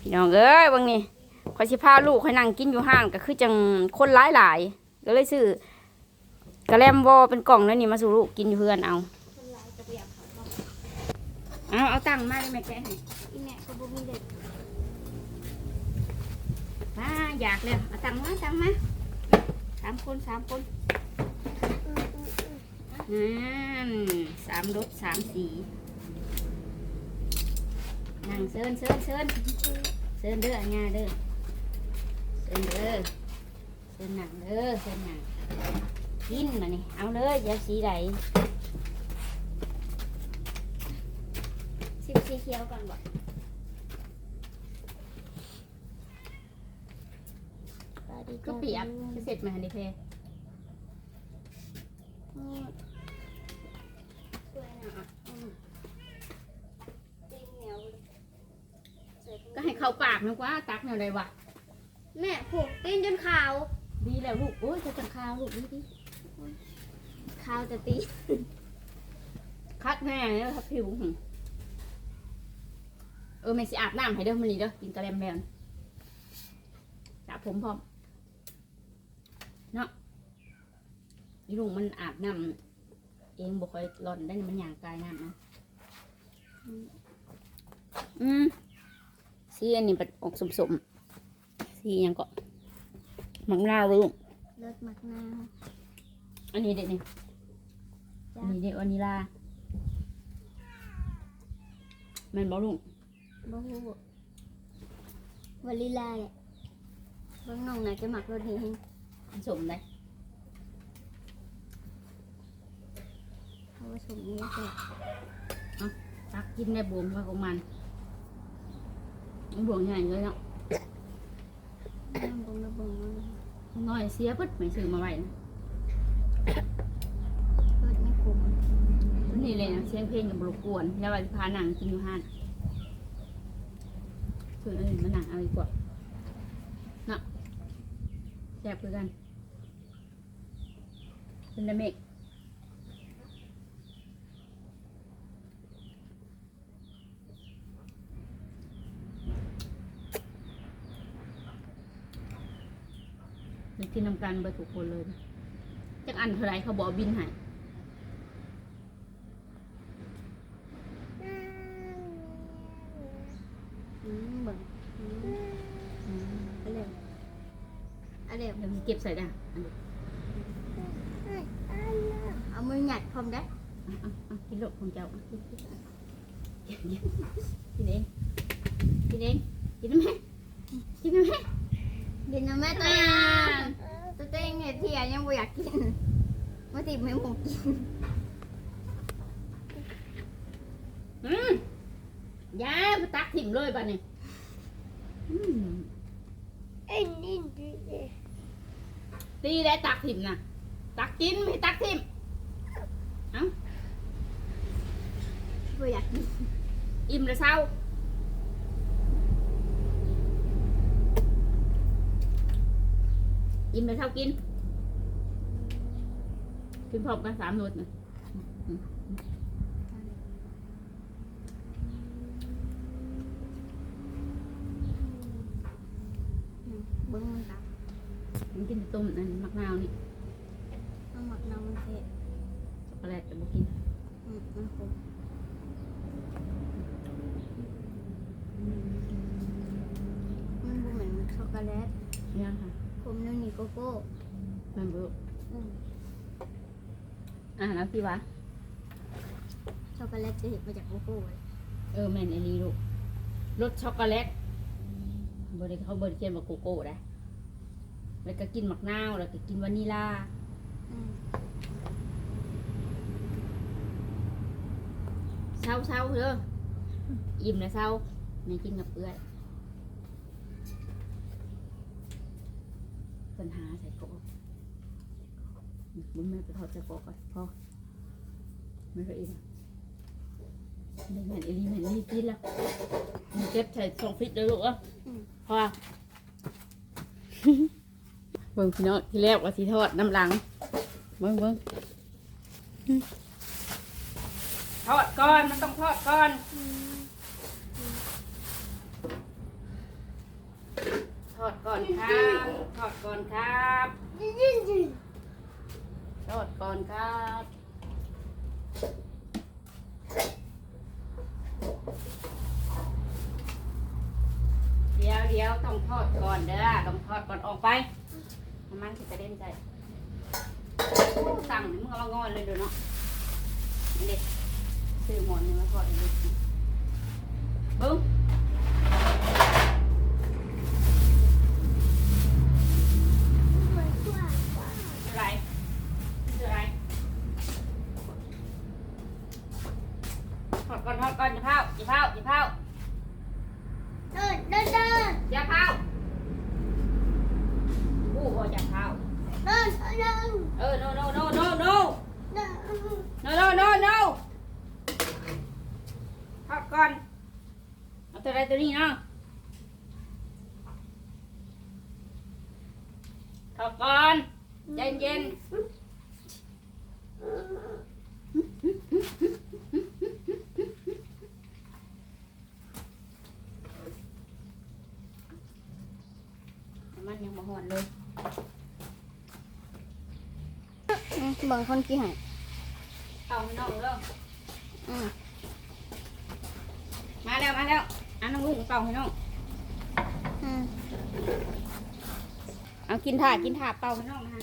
พี่น้องเอ้ยเบางนี่ขอยสิพาลูกให้นั่งกินอยู่ห้างก็คือจังคนหลายหลายๆก็เลยซื้อกระแลมวอเป็นกล่องแล้วนี่มาสู่ลูกกินอยู่เพื่อนเอาคนร้ายกระเบียบเขาก็เอาเอาตังค์มาเลยแม่แกะให้อีแม่ก็บ่มีเด็กมาอยากเลยเอาตังค์มาตังค์มาสามคนสามคนอืมอืมอืมนั่นสามรสสามสี นั่งเซินเซินเซินเซินเด้ออันญาเด้อเซินเด้อเซินหนังเด้อเซินหนังกินมานี่เอาเลยอยาสีไหลสิบสีเขียวก่อนบ่ก็เปียกจะเสร็จมาหันดิเพอืมสวยนะอืมตีนเหนียวเลยใส่ถุง ก็ให้เข้าปากนึกว่าตักแนวใดวะแม่ผูกตีนจนขาวดีแล้วลูกโอ้ยจะจังข้าวลูกดีดีขาวแต่ตีนคัดแน่เลยครับผิวหึเออแม่สิอาบน้ำให้เด้อมันนี่เด้อกินกระเลมแมวสระผมพร้อมเนาะนี่ลุงมันอาบน้ำเองบ่ค่อยร้อนได้มันอย่างกายน้ำนะอืม สีอันนี้เป็นออกสมๆสีหยังก็หมักนาวเว้ยลูกเลิศมากนาวอันนี้เด็ดนี่จ้ะอันนี้เด็ดวานิลาแมันบอกลุงบ่ฮู้วาลิลาเนี่ยเบิ่งน้องน่าจะหมักรสนี้ให้ผสมได้เพราะว่าสมนี้ใช่ตักกินได้บวมไว้ของมันมัน บวมใหญ่เลยเนาะน้ำบ่งระบงน้อยเสียปึ๊ดไม่ซื้อมาไว้นะเปิดไม่คุ้มตัวนี้เลยนะเสียงเพลงกับบรบกวนแล้ววันพาหนังกินอยู่ห้านส่วนอื่นมาหนังเอาดีกว่าเนาะแซ่บคือกันเป็นดเมก กินนำกันเบอร์ทุกคนเลยนะจักอันเท่าไรเขาบอกบินให้อืมเบิ่งอืมอืมเอาเร็วเอาเร็วเดี๋ยวเก็บใส่ได้อันนี้เอามือหยัดพร้อมได้อะอะอะกินโลกของเจ้าอะกินกินกินกินเองกินเองกินได้ไหมกินได้ไหมกินนะแม่ตัวเอง ตัวเองเนี่ยเที่ยยังบ่อยากกินมาติไม่หมูกินอืมยายไปตักถิ่มเลยป่ะนี่อืมเอ้ยนี่ดีตีได้ตักถิ่มนะตักกินไม่ตักถิ่มบ่อยากกินอิ่มแล้วเศร้า อิ่มแล้วเศร้ากิน กินพร้อมกันสามหนวดนะเบิ้งมันตับมันกินแต่ต้มนั่นมะนาวนี่เอาหมักน้ำมันเสร็จช็อกโกแลตแต่บ่กินอืมมันคมมันบ่เหมือนช็อกโกแลตเนี่ยค่ะคมนู่นนี่ โกโก้มันบ่อืมอะแล้วพี่วะ ช็อกโกแลตจะเห็นมาจากโกโก้เลยเออแม่นไอ้นี่ลูกรสช็อกโกแลตบริเขาบริเขียนว่าโกโก้ได้แล้วก็กินมะนาวแล้วก็กินวานิลาอืมเศร้าเศร้าเด้ออิ่มแล้วเศร้าไม่กินกับเอื้อย ปัญหาใส่โกะบุญแม่ไปทอดใส่โกะก่อนพอไม่ค่อยอิ่มไม่แม่นไอ้นี่แม่นไอ้นี่กินแล้วมันเก็บใส่ซองฟิตเลยลูกเอะอืมพอเบิ่งพี่น้องที่แรกว่าสีทอดน้ำหลังเบิ่งเบิ่งทอดก่อนมันต้องทอดก่อน อืม อดก่อนครับทอดก่อนครับทอดก่อนครับเดี๋ยวเดี๋ยวต้องทอดก่อนเด้อต้องทอดก่อนออกไปน้ำมันจะเด็นใจสั่งมึงเอามางอนเลยเดี๋ยวเนาะนี่เด็ซื้อหมอนนี่มาทอดเลยบึ้ง อะไรคืออะไรทอดก่อนทอดก่อนอย่าเผาอย่าเผาอย่าเผาอย่าเผาอู้บ่อย่าเผา เออ no no no no no no no no no ทอดก่อน เอาตัวใดตัวนี้เนาะทอดก่อนเย็นเย็นๆมันยังบ่หอนเลย บางคนกี่หายเอาให้น้องเด้ออืมมาแล้วมาแล้วอันน้องลุงเป่าให้น้องอืมเอากินถาดกินถาดเป่าให้น้องนะคะ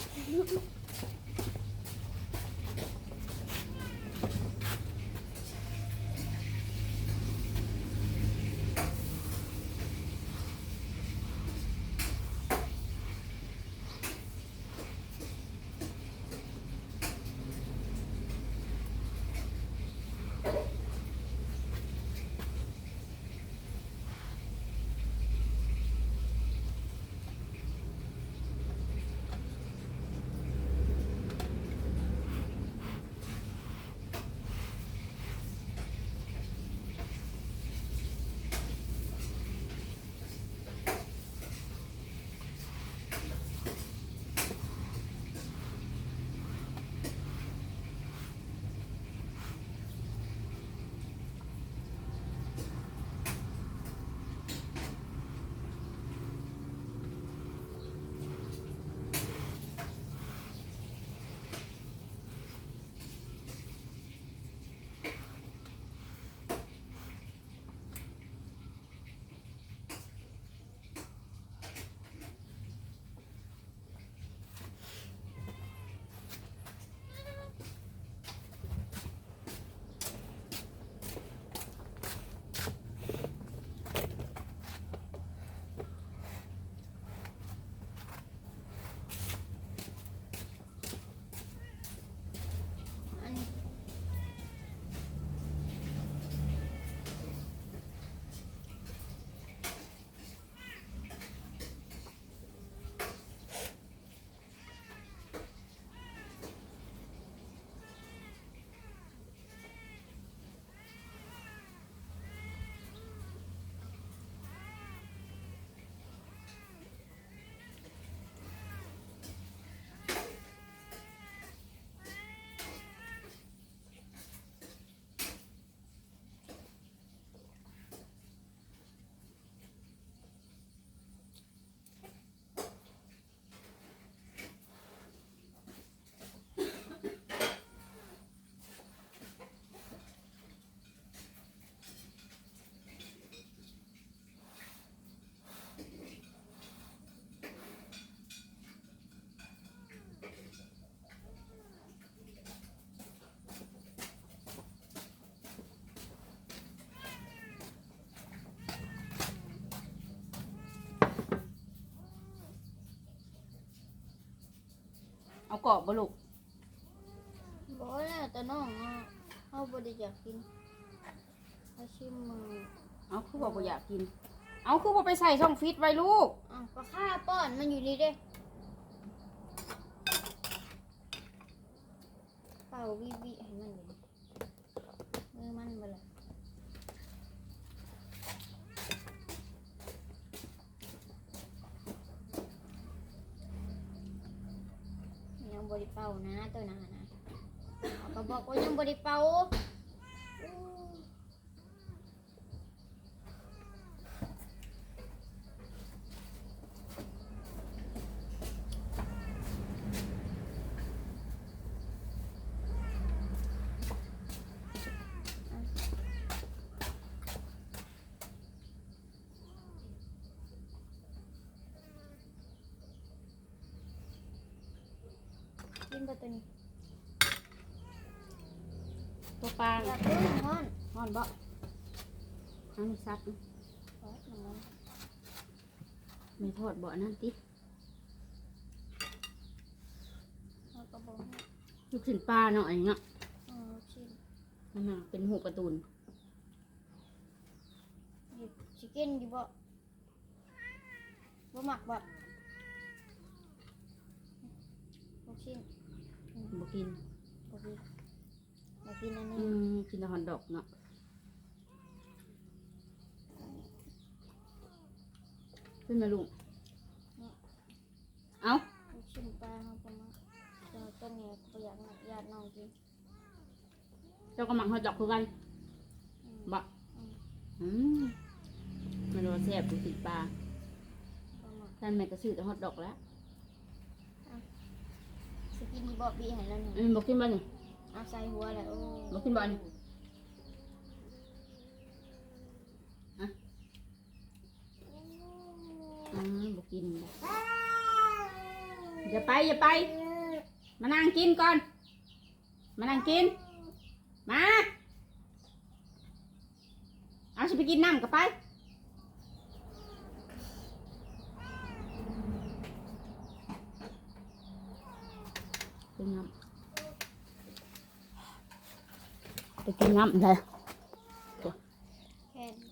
กรอบบ่ลูกบอกแล้วแต่น้องอะเขาบริอยากกินเขาชิมมือเอาคือบอกบ่อยากกิน เอาคือบ่ไปใส่ช่องฟิตไว้ลูกอ้าวก็ข้าป้อนมันอยู่นี่เด้เป่าวิวิให้มันอยู่นี่มือมันไปเลยยังบริเป่านะ ตัวนั้นนะเขาก็บอกว่ายังบริเป่า บ่ตัวนี้ตัวปลาอยากกินฮ้อนฮ้อนบ่อันนี้ซับนะขอน้ำมันไม่ทอดบ่อนั่นติลูกชิ้นปลาเนาะอันนี้เนาะเอาชิ้นนั่นเป็นหูกร์ตูนชิคเก้นอยู่บ่บ่หมักบ่ลูกชิ้น บ่กินบ่กินบ่กินอันอืนี้มกินแต่ฮอนดอกเนาะขึ้นมาลุงเอาลูกชิ้นปลาเฮาก็มาเจ้าต้นนี้ก็อยากให้ญาติน้องกินเจ้าก็หมักฮอตดอกคือกันอืมบ่อืมมันว่าแซ่บลูกชิ้นปลาบ่หมักท่านแม่ก็ซื้อแต่ฮอตดอกแล้ว สิกินดีบ่บีให้แล้วนี่อืมบ่กินบ่นี่เอาใส่หัวแล้วโอ้บ่กินบ่นี่อืมบ่กินบ่อย่าไปอย่าไป มานั่งกินก่อน มานั่งกิน มา เอาฉันไปกินน้ำกับไป กินน้ำไปกินน้ำเลยแค่นี้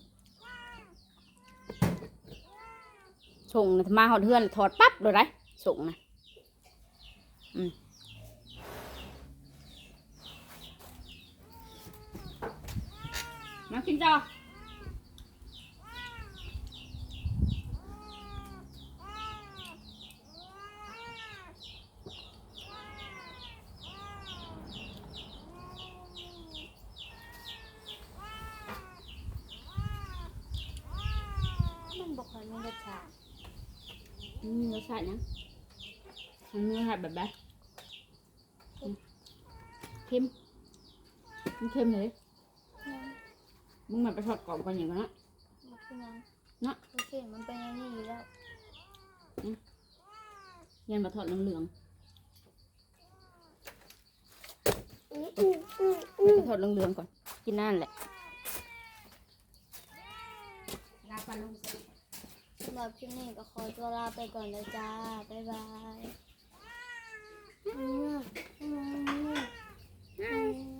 ส่งนะมาหอดเฮือนถอดปั๊บเลยได้ส่งนะอืมมากินจ้า มันบ่ค่อยมีรสชาติ มันมี รสชาตินะมันมีรสชาติแบบแบบอืมเค็มมันเค็มเลยยังมึงมาไปทอดกรอบกันอย่างนั้นนะบ่คือหยังเนาะโอเคมันเป็นอย่างนี้อยู่แล้วยันมาทอดเหลืองๆไปทอดเหลืองๆก่อน กินนั่นแหละลาปลาลุงสำหรับคลิปนี้ก็ขอตัวลาไปก่อนเลยจ้า บ๊ายบาย